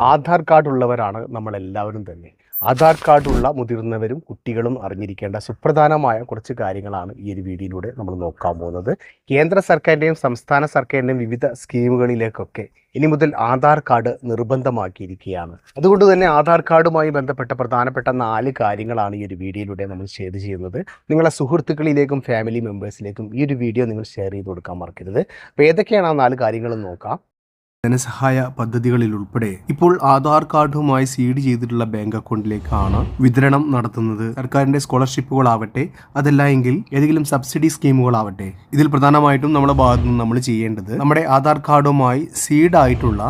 Aadhaar card ഉള്ളവരാണ് നമ്മളെല്ലാവരും തന്നെ. ആധാർ കാർഡുള്ള മുതിർന്നവരും കുട്ടികളും അറിഞ്ഞിരിക്കേണ്ട സുപ്രധാനമായ കുറച്ച് കാര്യങ്ങളാണ് ഈ ഒരു വീഡിയോയിലൂടെ നമ്മൾ നോക്കാൻ പോകുന്നത്. കേന്ദ്ര സർക്കാരിന്റെയും സംസ്ഥാന സർക്കാരിന്റെയും വിവിധ സ്കീമുകളിലേക്കൊക്കെ ഇനി മുതൽ ആധാർ കാർഡ് നിർബന്ധമാക്കിയിരിക്കുകയാണ്. അതുകൊണ്ട് തന്നെ ആധാർ കാർഡുമായി ബന്ധപ്പെട്ട പ്രധാനപ്പെട്ട നാല് കാര്യങ്ങളാണ് ഈ ഒരു വീഡിയോയിലൂടെ നമ്മൾ ഷെയർ ചെയ്യുന്നത്. നിങ്ങളെ സുഹൃത്തുക്കളിലേക്കും ഫാമിലി മെമ്പേഴ്സിലേക്കും ഈ ഒരു വീഡിയോ നിങ്ങൾ ഷെയർ ചെയ്ത് കൊടുക്കാൻ മറക്കരുത്. അപ്പോൾ ഏതൊക്കെയാണ് ആ നാല് കാര്യങ്ങളും നോക്കാം. ധനസഹായ പദ്ധതികളിൽ ഉൾപ്പെടെ ഇപ്പോൾ ആധാർ കാർഡുമായി സീഡ് ചെയ്തിട്ടുള്ള ബാങ്ക് അക്കൗണ്ടിലേക്കാണ് വിതരണം നടത്തുന്നത്. സർക്കാരിന്റെ സ്കോളർഷിപ്പുകളാവട്ടെ അതല്ല എങ്കിൽ ഏതെങ്കിലും സബ്സിഡി സ്കീമുകളാവട്ടെ ഇതിൽ പ്രധാനമായിട്ടും നമ്മുടെ ഭാഗത്തു നിന്ന് നമ്മൾ ചെയ്യേണ്ടത് നമ്മുടെ ആധാർ കാർഡുമായി സീഡ് ആയിട്ടുള്ള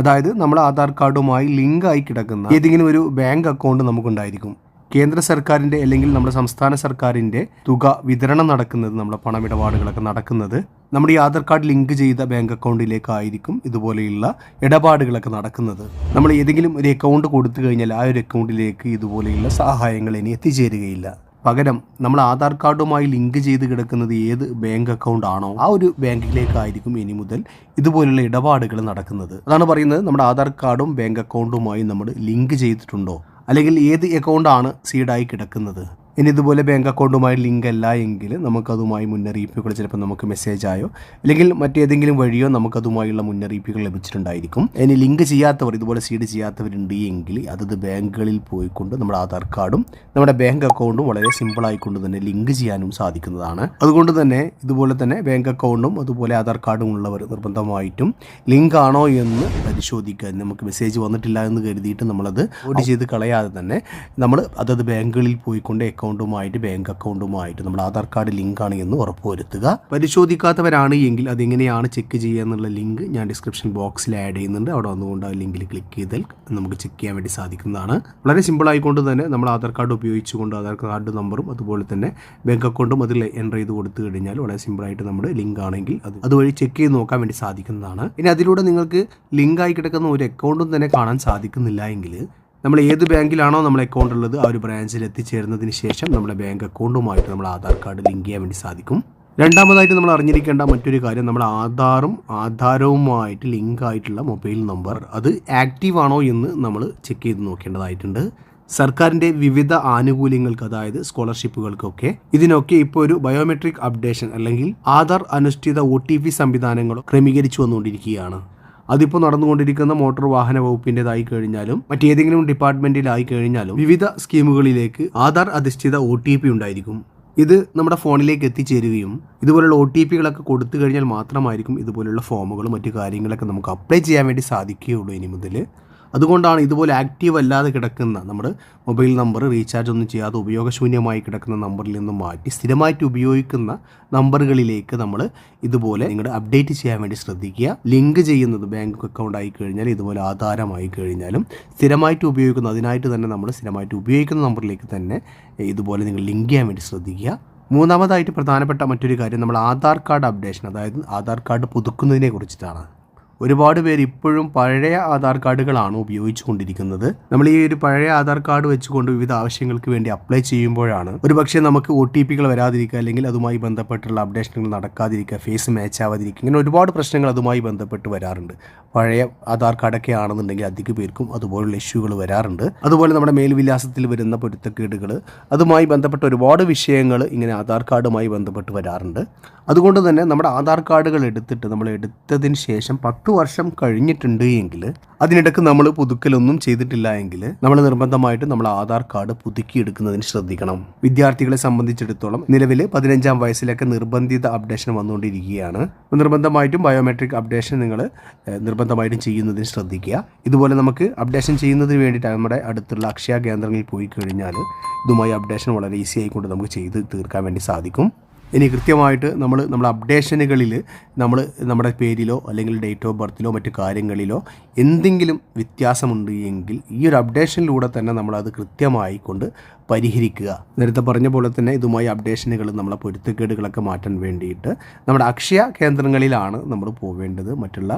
അതായത് നമ്മുടെ ആധാർ കാർഡുമായി ലിങ്ക് ആയി കിടക്കുന്ന ഏതെങ്കിലും ഒരു ബാങ്ക് അക്കൗണ്ട് നമുക്കുണ്ടായിരിക്കും. കേന്ദ്ര സർക്കാരിന്റെ അല്ലെങ്കിൽ നമ്മുടെ സംസ്ഥാന സർക്കാരിന്റെ തുക വിതരണം നടക്കുന്നത് നമ്മുടെ പണമിടപാടുകളൊക്കെ നടക്കുന്നത് നമ്മുടെ ഈ ആധാർ കാർഡ് ലിങ്ക് ചെയ്ത ബാങ്ക് അക്കൗണ്ടിലേക്കായിരിക്കും ഇതുപോലെയുള്ള ഇടപാടുകളൊക്കെ നടക്കുന്നത്. നമ്മൾ ഏതെങ്കിലും ഒരു അക്കൗണ്ട് കൊടുത്തു കഴിഞ്ഞാൽ ആ ഒരു അക്കൗണ്ടിലേക്ക് ഇതുപോലെയുള്ള സഹായങ്ങൾ ഇനി എത്തിച്ചേരുകയില്ല. പകരം നമ്മൾ ആധാർ കാർഡുമായി ലിങ്ക് ചെയ്ത് കിടക്കുന്നത് ഏത് ബാങ്ക് അക്കൗണ്ട് ആണോ ആ ഒരു ബാങ്കിലേക്കായിരിക്കും ഇനി മുതൽ ഇതുപോലെയുള്ള ഇടപാടുകൾ നടക്കുന്നത്. അതാണ് പറയുന്നത് നമ്മുടെ ആധാർ കാർഡും ബാങ്ക് അക്കൗണ്ടുമായി നമ്മൾ ലിങ്ക് ചെയ്തിട്ടുണ്ടോ? അല്ലെങ്കിൽ ഏത് അക്കൗണ്ടാണ് സീഡായി കിടക്കുന്നത്? ഇനി ഇതുപോലെ ബാങ്ക് അക്കൗണ്ടുമായി ലിങ്ക് അല്ല എങ്കിൽ നമുക്കതുമായി മുന്നറിയിപ്പുകൾ ചിലപ്പോൾ നമുക്ക് മെസ്സേജ് ആയോ അല്ലെങ്കിൽ മറ്റേതെങ്കിലും വഴിയോ നമുക്കതുമായുള്ള മുന്നറിയിപ്പുകൾ ലഭിച്ചിട്ടുണ്ടായിരിക്കും. ഇനി ലിങ്ക് ചെയ്യാത്തവർ ഇതുപോലെ സീഡ് ചെയ്യാത്തവരുണ്ട് എങ്കിൽ അതത് ബാങ്കുകളിൽ പോയിക്കൊണ്ട് നമ്മുടെ ആധാർ കാർഡും നമ്മുടെ ബാങ്ക് അക്കൗണ്ടും വളരെ സിമ്പിൾ ആയിക്കൊണ്ട് തന്നെ ലിങ്ക് ചെയ്യാനും സാധിക്കുന്നതാണ്. അതുകൊണ്ട് തന്നെ ഇതുപോലെ തന്നെ ബാങ്ക് അക്കൗണ്ടും അതുപോലെ ആധാർ കാർഡും ഉള്ളവർ നിർബന്ധമായിട്ടും ലിങ്ക് ആണോ എന്ന് പരിശോധിക്കാൻ നമുക്ക് മെസ്സേജ് വന്നിട്ടില്ല എന്ന് കരുതിയിട്ട് നമ്മളത് ഓടി ചെയ്ത് കളയാതെ തന്നെ നമ്മൾ അതത് ബാങ്കുകളിൽ പോയിക്കൊണ്ട് അക്കൗണ്ടുമായിട്ട് ബാങ്ക് അക്കൗണ്ടുമായിട്ട് നമ്മുടെ ആധാർ കാർഡ് ലിങ്ക് ആണ് എന്ന് ഉറപ്പുവരുത്തുക. പരിശോധിക്കാത്തവരാണ് എങ്കിൽ അതെങ്ങനെയാണ് ചെക്ക് ചെയ്യുക എന്നുള്ള ലിങ്ക് ഞാൻ ഡിസ്ക്രിപ്ഷൻ ബോക്സിൽ ആഡ് ചെയ്യുന്നുണ്ട്. അവിടെ വന്നുകൊണ്ട് ആ ലിങ്കിൽ ക്ലിക്ക് ചെയ്താൽ നമുക്ക് ചെക്ക് ചെയ്യാൻ വേണ്ടി സാധിക്കുന്നതാണ്. വളരെ സിമ്പിൾ ആയിക്കൊണ്ട് തന്നെ നമ്മൾ ആധാർ കാർഡ് ഉപയോഗിച്ചുകൊണ്ട് ആധാർ കാർഡ് നമ്പറും അതുപോലെ തന്നെ ബാങ്ക് അക്കൗണ്ടും അതിൽ എന്റർ ചെയ്ത് കൊടുത്തു കഴിഞ്ഞാൽ വളരെ സിമ്പിളായിട്ട് നമ്മുടെ ലിങ്ക് ആണെങ്കിൽ അത് അതുവഴി ചെക്ക് ചെയ്ത് നോക്കാൻ വേണ്ടി സാധിക്കുന്നതാണ്. ഇനി അതിലൂടെ നിങ്ങൾക്ക് ലിങ്ക് ആയി കിടക്കുന്ന ഒരു അക്കൗണ്ടും തന്നെ കാണാൻ സാധിക്കുന്നില്ല എങ്കിൽ നമ്മൾ ഏത് ബാങ്കിലാണോ നമ്മൾ അക്കൗണ്ട് ഉള്ളത് ആ ഒരു ബ്രാഞ്ചിൽ എത്തിച്ചേരുന്നതിന് ശേഷം നമ്മുടെ ബാങ്ക് അക്കൗണ്ടുമായിട്ട് നമ്മൾ ആധാർ കാർഡ് ലിങ്ക് ചെയ്യാൻ വേണ്ടി സാധിക്കും. രണ്ടാമതായിട്ട് നമ്മൾ അറിഞ്ഞിരിക്കേണ്ട മറ്റൊരു കാര്യം നമ്മൾ ആധാറും ആധാരവുമായിട്ട് ലിങ്ക് ആയിട്ടുള്ള മൊബൈൽ നമ്പർ അത് ആക്റ്റീവ് ആണോ എന്ന് നമ്മൾ ചെക്ക് ചെയ്ത് നോക്കേണ്ടതായിട്ടുണ്ട്. സർക്കാരിന്റെ വിവിധ ആനുകൂല്യങ്ങൾക്ക് അതായത് സ്കോളർഷിപ്പുകൾക്കൊക്കെ ഇതിനൊക്കെ ഇപ്പോൾ ഒരു ബയോമെട്രിക് അപ്ഡേഷൻ അല്ലെങ്കിൽ ആധാർ അനുഷ്ഠിത ഒ സംവിധാനങ്ങളോ ക്രമീകരിച്ചു വന്നുകൊണ്ടിരിക്കുകയാണ്. അതിപ്പോൾ നടന്നുകൊണ്ടിരിക്കുന്ന മോട്ടോർ വാഹന വകുപ്പിന്റെതായി കഴിഞ്ഞാലും മറ്റേതെങ്കിലും ഡിപ്പാർട്ട്മെന്റിലായി കഴിഞ്ഞാലും വിവിധ സ്കീമുകളിലേക്ക് ആധാർ അധിഷ്ഠിത ഒ ഉണ്ടായിരിക്കും. ഇത് നമ്മുടെ ഫോണിലേക്ക് എത്തിച്ചേരുകയും ഇതുപോലുള്ള ഒ ടി പികളൊക്കെ കൊടുത്തു കഴിഞ്ഞാൽ മാത്രമായിരിക്കും ഇതുപോലുള്ള ഫോമുകളും മറ്റു കാര്യങ്ങളൊക്കെ നമുക്ക് അപ്ലൈ ചെയ്യാൻ വേണ്ടി സാധിക്കുകയുള്ളൂ ഇനി മുതൽ അതുകൊണ്ടാണ് ഇതുപോലെ ആക്റ്റീവ് അല്ലാതെ കിടക്കുന്ന നമ്മുടെ മൊബൈൽ നമ്പർ റീചാർജ് ഒന്നും ചെയ്യാതെ ഉപയോഗശൂന്യമായി കിടക്കുന്ന നമ്പറിൽ നിന്ന് മാറ്റി സ്ഥിരമായിട്ട് ഉപയോഗിക്കുന്ന നമ്പറുകളിലേക്ക് നമ്മൾ ഇതുപോലെ നിങ്ങളുടെ അപ്ഡേറ്റ് ചെയ്യാൻ വേണ്ടി ശ്രദ്ധിക്കുക. ലിങ്ക് ചെയ്യുന്നത് ബാങ്ക് അക്കൗണ്ട് ആയി കഴിഞ്ഞാൽ ഇതുപോലെ ആധാരമായി കഴിഞ്ഞാലും സ്ഥിരമായിട്ട് ഉപയോഗിക്കുന്ന അതിനായിട്ട് തന്നെ നമ്മൾ സ്ഥിരമായിട്ട് ഉപയോഗിക്കുന്ന നമ്പറിലേക്ക് തന്നെ ഇതുപോലെ നിങ്ങൾ ലിങ്ക് ചെയ്യാൻ വേണ്ടി ശ്രദ്ധിക്കുക. മൂന്നാമതായിട്ട് പ്രധാനപ്പെട്ട മറ്റൊരു കാര്യം നമ്മൾ ആധാർ കാർഡ് അപ്ഡേഷൻ അതായത് ആധാർ കാർഡ് പുതുക്കുന്നതിനെ കുറിച്ചിട്ടാണ്. ഒരുപാട് പേര് ഇപ്പോഴും പഴയ ആധാർ കാർഡുകളാണ് ഉപയോഗിച്ചുകൊണ്ടിരിക്കുന്നത്. നമ്മൾ ഈ ഒരു പഴയ ആധാർ കാർഡ് വെച്ചുകൊണ്ട് വിവിധ ആവശ്യങ്ങൾക്ക് വേണ്ടി അപ്ലൈ ചെയ്യുമ്പോഴാണ് ഒരു പക്ഷേ നമുക്ക് ഒ ടി പികൾ വരാതിരിക്കുക അല്ലെങ്കിൽ അതുമായി ബന്ധപ്പെട്ടുള്ള അപ്ഡേഷനുകൾ നടക്കാതിരിക്കുക ഫേസ് മാച്ച് ആവാതിരിക്കുക ഇങ്ങനെ ഒരുപാട് പ്രശ്നങ്ങൾ അതുമായി ബന്ധപ്പെട്ട് വരാറുണ്ട്. പഴയ ആധാർ കാർഡൊക്കെ ആണെന്നുണ്ടെങ്കിൽ അധിക പേർക്കും അതുപോലുള്ള ഇഷ്യൂകൾ വരാറുണ്ട്. അതുപോലെ നമ്മുടെ മേൽവിലാസത്തിൽ വരുന്ന പൊരുത്തക്കേടുകൾ അതുമായി ബന്ധപ്പെട്ട ഒരുപാട് വിഷയങ്ങൾ ഇങ്ങനെ ആധാർ കാർഡുമായി ബന്ധപ്പെട്ട് വരാറുണ്ട്. അതുകൊണ്ട് തന്നെ നമ്മുടെ ആധാർ കാർഡുകൾ എടുത്തിട്ട് നമ്മൾ എടുത്തതിന് ശേഷം പത്ത് വർഷം കഴിഞ്ഞിട്ടുണ്ട് എങ്കിൽ അതിനിടക്ക് നമ്മൾ പുതുക്കലൊന്നും ചെയ്തിട്ടില്ല എങ്കിൽ നമ്മൾ നിർബന്ധമായിട്ട് നമ്മൾ ആധാർ കാർഡ് പുതുക്കിയെടുക്കുന്നതിന് ശ്രദ്ധിക്കണം. വിദ്യാർത്ഥികളെ സംബന്ധിച്ചിടത്തോളം നിലവിൽ പതിനഞ്ചാം വയസ്സിലൊക്കെ നിർബന്ധിത അപ്ഡേഷൻ വന്നുകൊണ്ടിരിക്കുകയാണ്. നിർബന്ധമായിട്ടും ബയോമെട്രിക് അപ്ഡേഷൻ നിങ്ങൾ നിർബന്ധമായിട്ടും ചെയ്യുന്നതിന് ശ്രദ്ധിക്കുക. ഇതുപോലെ നമുക്ക് അപ്ഡേഷൻ ചെയ്യുന്നതിന് വേണ്ടിയിട്ട് നമ്മുടെ അടുത്തുള്ള അക്ഷയ കേന്ദ്രങ്ങളിൽ പോയി കഴിഞ്ഞാൽ ഇതുമായി അപ്ഡേഷൻ വളരെ ഈസി ആയിക്കൊണ്ട് നമുക്ക് ചെയ്ത് തീർക്കാൻ വേണ്ടി സാധിക്കും. ഇനി കൃത്യമായിട്ട് നമ്മൾ നമ്മുടെ അപ്ഡേഷനുകളിൽ നമ്മൾ നമ്മുടെ പേരിലോ അല്ലെങ്കിൽ ഡേറ്റ് ഓഫ് ബർത്തിലോ മറ്റ് കാര്യങ്ങളിലോ എന്തെങ്കിലും വ്യത്യാസമുണ്ട് എങ്കിൽ ഈ ഒരു അപ്ഡേഷനിലൂടെ തന്നെ നമ്മളത് കൃത്യമായി കൊണ്ട് പരിഹരിക്കുക. നേരത്തെ പറഞ്ഞ പോലെ തന്നെ ഇതുമായി അപ്ഡേഷനുകൾ നമ്മളെ പൊരുത്തക്കേടുകളൊക്കെ മാറ്റാൻ വേണ്ടിയിട്ട് നമ്മുടെ അക്ഷയ കേന്ദ്രങ്ങളിലാണ് നമ്മൾ പോവേണ്ടത്. മറ്റുള്ള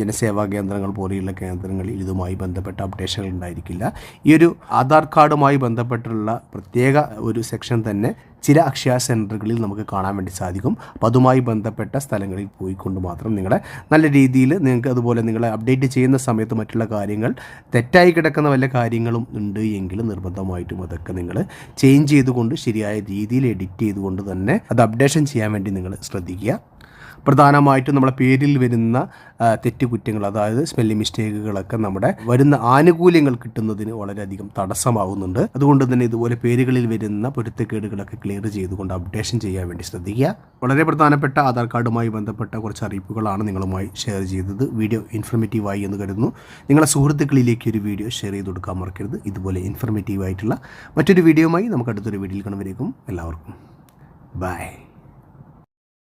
ജനസേവാ കേന്ദ്രങ്ങൾ പോലെയുള്ള കേന്ദ്രങ്ങളിൽ ഇതുമായി ബന്ധപ്പെട്ട അപ്ഡേഷനുകൾ ഉണ്ടായിരിക്കില്ല. ഈ ഒരു ആധാർ കാർഡുമായി ബന്ധപ്പെട്ടുള്ള പ്രത്യേക ഒരു സെക്ഷൻ തന്നെ ചില അക്ഷയ സെന്ററുകളിൽ നമുക്ക് കാണാൻ വേണ്ടി സാധിക്കും. അപ്പോൾ അതുമായി ബന്ധപ്പെട്ട സ്ഥലങ്ങളിൽ പോയിക്കൊണ്ട് മാത്രം നിങ്ങളെ നല്ല രീതിയിൽ നിങ്ങൾക്ക് അതുപോലെ നിങ്ങളെ അപ്ഡേറ്റ് ചെയ്യുന്ന സമയത്ത് മറ്റുള്ള കാര്യങ്ങൾ തെറ്റായി കിടക്കുന്ന വല്ല കാര്യങ്ങളും ഉണ്ട് എങ്കിൽ നിർബന്ധമായിട്ടും അതൊക്കെ നിങ്ങൾ ചേഞ്ച് ചെയ്തുകൊണ്ട് ശരിയായ രീതിയിൽ എഡിറ്റ് ചെയ്തുകൊണ്ട് തന്നെ അത് അപ്ഡേഷൻ ചെയ്യാൻ വേണ്ടി നിങ്ങൾ ശ്രദ്ധിക്കുക. പ്രധാനമായിട്ടും നമ്മുടെ പേരിൽ വരുന്ന തെറ്റുകുറ്റങ്ങൾ അതായത് സ്പെല്ലിംഗ് മിസ്റ്റേക്കുകളൊക്കെ നമ്മുടെ വരുന്ന ആനുകൂല്യങ്ങൾ കിട്ടുന്നതിന് വളരെയധികം തടസ്സമാവുന്നുണ്ട്. അതുകൊണ്ട് തന്നെ ഇതുപോലെ പേരുകളിൽ വരുന്ന പൊരുത്തക്കേടുകളൊക്കെ ക്ലിയർ ചെയ്തുകൊണ്ട് അപ്ഡേഷൻ ചെയ്യാൻ വേണ്ടി ശ്രദ്ധിക്കുക. വളരെ പ്രധാനപ്പെട്ട ആധാർ കാർഡുമായി ബന്ധപ്പെട്ട കുറച്ച് അറിയിപ്പുകളാണ് നിങ്ങളുമായി ഷെയർ ചെയ്തത്. വീഡിയോ ഇൻഫർമേറ്റീവായി എന്ന് കരുതുന്നു. നിങ്ങളെ സുഹൃത്തുക്കളിലേക്ക് ഒരു വീഡിയോ ഷെയർ ചെയ്ത് കൊടുക്കാൻ മറക്കരുത്. ഇതുപോലെ ഇൻഫർമേറ്റീവ് ആയിട്ടുള്ള മറ്റൊരു വീഡിയോയുമായി നമുക്ക് അടുത്തൊരു വീഡിയോയിൽ കാണുമ്പോഴേക്കും എല്ലാവർക്കും. ബൈ